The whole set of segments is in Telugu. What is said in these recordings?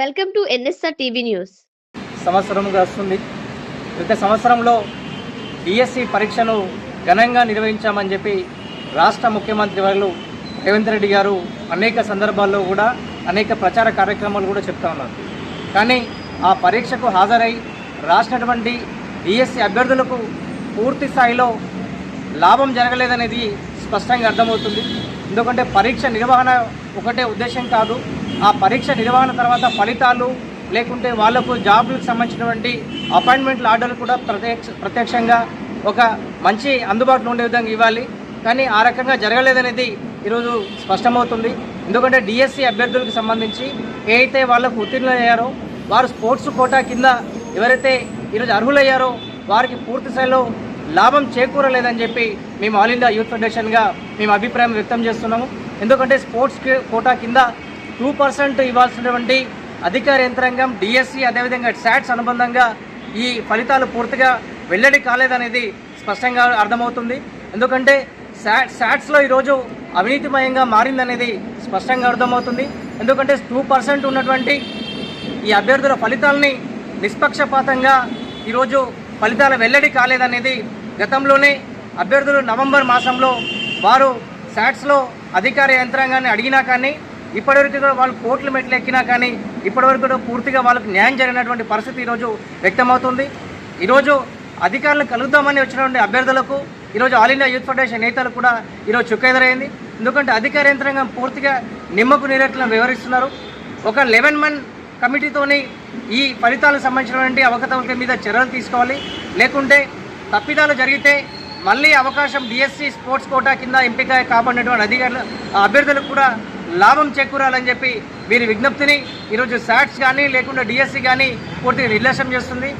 Welcome to NSR TV news. సంవత్సరంగా వస్తుంది గత సంవత్సరంలో డిఎస్సి పరీక్షను ఘనంగా నిర్వహించామని చెప్పి రాష్ట్ర ముఖ్యమంత్రి వారు రేవంత్ రెడ్డి గారు అనేక సందర్భాల్లో కూడా అనేక ప్రచార కార్యక్రమాలు కూడా చెప్తా ఉన్నారు. కానీ ఆ పరీక్షకు హాజరై రాసినటువంటి డిఎస్సి అభ్యర్థులకు పూర్తి స్థాయిలో లాభం జరగలేదనేది స్పష్టంగా అర్థమవుతుంది. ఎందుకంటే పరీక్ష నిర్వహణ ఒకటే ఉద్దేశం కాదు. ఆ పరీక్ష నిర్వహణ తర్వాత ఫలితాలు లేకుంటే వాళ్ళకు జాబ్లకు సంబంధించినటువంటి అపాయింట్మెంట్ల ఆర్డర్లు కూడా ప్రత్యక్ష ప్రత్యక్షంగా ఒక మంచి అందుబాటులో ఉండే విధంగా ఇవ్వాలి. కానీ ఆ రకంగా జరగలేదనేది ఈరోజు స్పష్టమవుతుంది. ఎందుకంటే డిఎస్సి అభ్యర్థులకు సంబంధించి ఏ అయితే వాళ్ళకు ఉత్తీర్ణులయ్యారో వారు స్పోర్ట్స్ కోటా కింద ఎవరైతే ఈరోజు అర్హులయ్యారో వారికి పూర్తి స్థాయిలో లాభం చేకూరలేదని చెప్పి మేము ఆల్ ఇండియా యూత్ ఫెడరేషన్గా మేము అభిప్రాయం వ్యక్తం చేస్తున్నాము. ఎందుకంటే స్పోర్ట్స్ కోటా కింద టూ పర్సెంట్ ఇవ్వాల్సినటువంటి అధికార యంత్రాంగం డిఎస్సి అదేవిధంగా శాట్స్ అనుబంధంగా ఈ ఫలితాలు పూర్తిగా వెల్లడి కాలేదనేది స్పష్టంగా అర్థమవుతుంది. ఎందుకంటే శాట్ శాట్స్లో ఈరోజు అవినీతిమయంగా మారిందనేది స్పష్టంగా అర్థమవుతుంది. ఎందుకంటే టూ పర్సెంట్ ఉన్నటువంటి ఈ అభ్యర్థుల ఫలితాలని నిష్పక్షపాతంగా ఈరోజు ఫలితాల వెల్లడి కాలేదనేది గతంలోనే అభ్యర్థులు నవంబర్ మాసంలో వారు శాట్స్లో అధికార యంత్రాంగాన్ని అడిగినా కానీ ఇప్పటివరకు కూడా వాళ్ళు కోర్టులు మెట్లు ఎక్కినా కానీ ఇప్పటివరకు కూడా పూర్తిగా వాళ్ళకు న్యాయం జరిగినటువంటి పరిస్థితి ఈరోజు వ్యక్తమవుతుంది. ఈరోజు అధికారులు కలుగుదామని వచ్చినటువంటి అభ్యర్థులకు ఈరోజు ఆల్ ఇండియా యూత్ ఫెడరేషన్ నేతలు కూడా ఈరోజు చుక్కెదురైంది ఎందుకంటే అధికార యంత్రాంగం పూర్తిగా నిమ్మకు నీరెట్లను వివరిస్తున్నారు. ఒక లెవెన్ మన్ కమిటీతోని ఈ ఫలితాలకు సంబంధించినటువంటి అవకతవకల మీద చర్యలు తీసుకోవాలి. లేకుంటే తప్పిదాలు జరిగితే మళ్ళీ అవకాశం బీఎస్సీ స్పోర్ట్స్ కోటా కింద ఎంపిక కాబడినటువంటి అధికారులు ఆ అభ్యర్థులకు కూడా లాభం చేకూరాలని చెప్పి వీరి విజ్ఞప్తిని ఈరోజు శాట్స్ కానీ లేకుండా డిఎస్సి కానీ పూర్తిగా నిర్లక్ష్యం చేస్తుంది.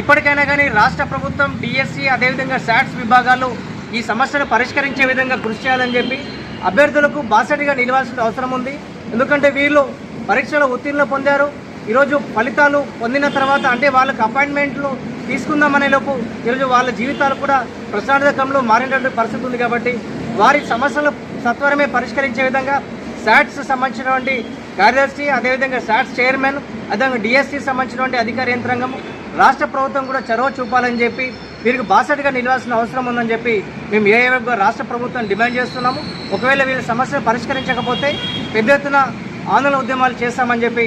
ఇప్పటికైనా కానీ రాష్ట్ర ప్రభుత్వం డిఎస్సి అదేవిధంగా శాట్స్ విభాగాలు ఈ సమస్యను పరిష్కరించే విధంగా కృషి చేయాలని చెప్పి అభ్యర్థులకు బాసటిగా నిలవాల్సిన అవసరం ఉంది. ఎందుకంటే వీళ్ళు పరీక్షలో ఉత్తీర్ణులు పొందారు. ఈరోజు ఫలితాలు పొందిన తర్వాత అంటే వాళ్ళకి అపాయింట్మెంట్లు తీసుకుందామనే లోపు ఈరోజు వాళ్ళ జీవితాలు కూడా ప్రశాంతకంలో మారినటువంటి పరిస్థితి ఉంది కాబట్టి వారి సమస్యలు సత్వరమే పరిష్కరించే విధంగా శాట్స్ సంబంధించినటువంటి కార్యదర్శి అదేవిధంగా శాట్స్ చైర్మన్ అదేవిధంగా డిఎస్సి సంబంధించినటువంటి అధికార యంత్రాంగం రాష్ట్ర ప్రభుత్వం కూడా చొరవ చూపాలని చెప్పి వీరికి బాసటిగా నిలవాల్సిన అవసరం ఉందని చెప్పి మేము ఏ రాష్ట్ర ప్రభుత్వం డిమాండ్ చేస్తున్నాము. ఒకవేళ వీళ్ళ సమస్యను పరిష్కరించకపోతే పెద్ద ఎత్తున ఆందోళన ఉద్యమాలు చేస్తామని చెప్పి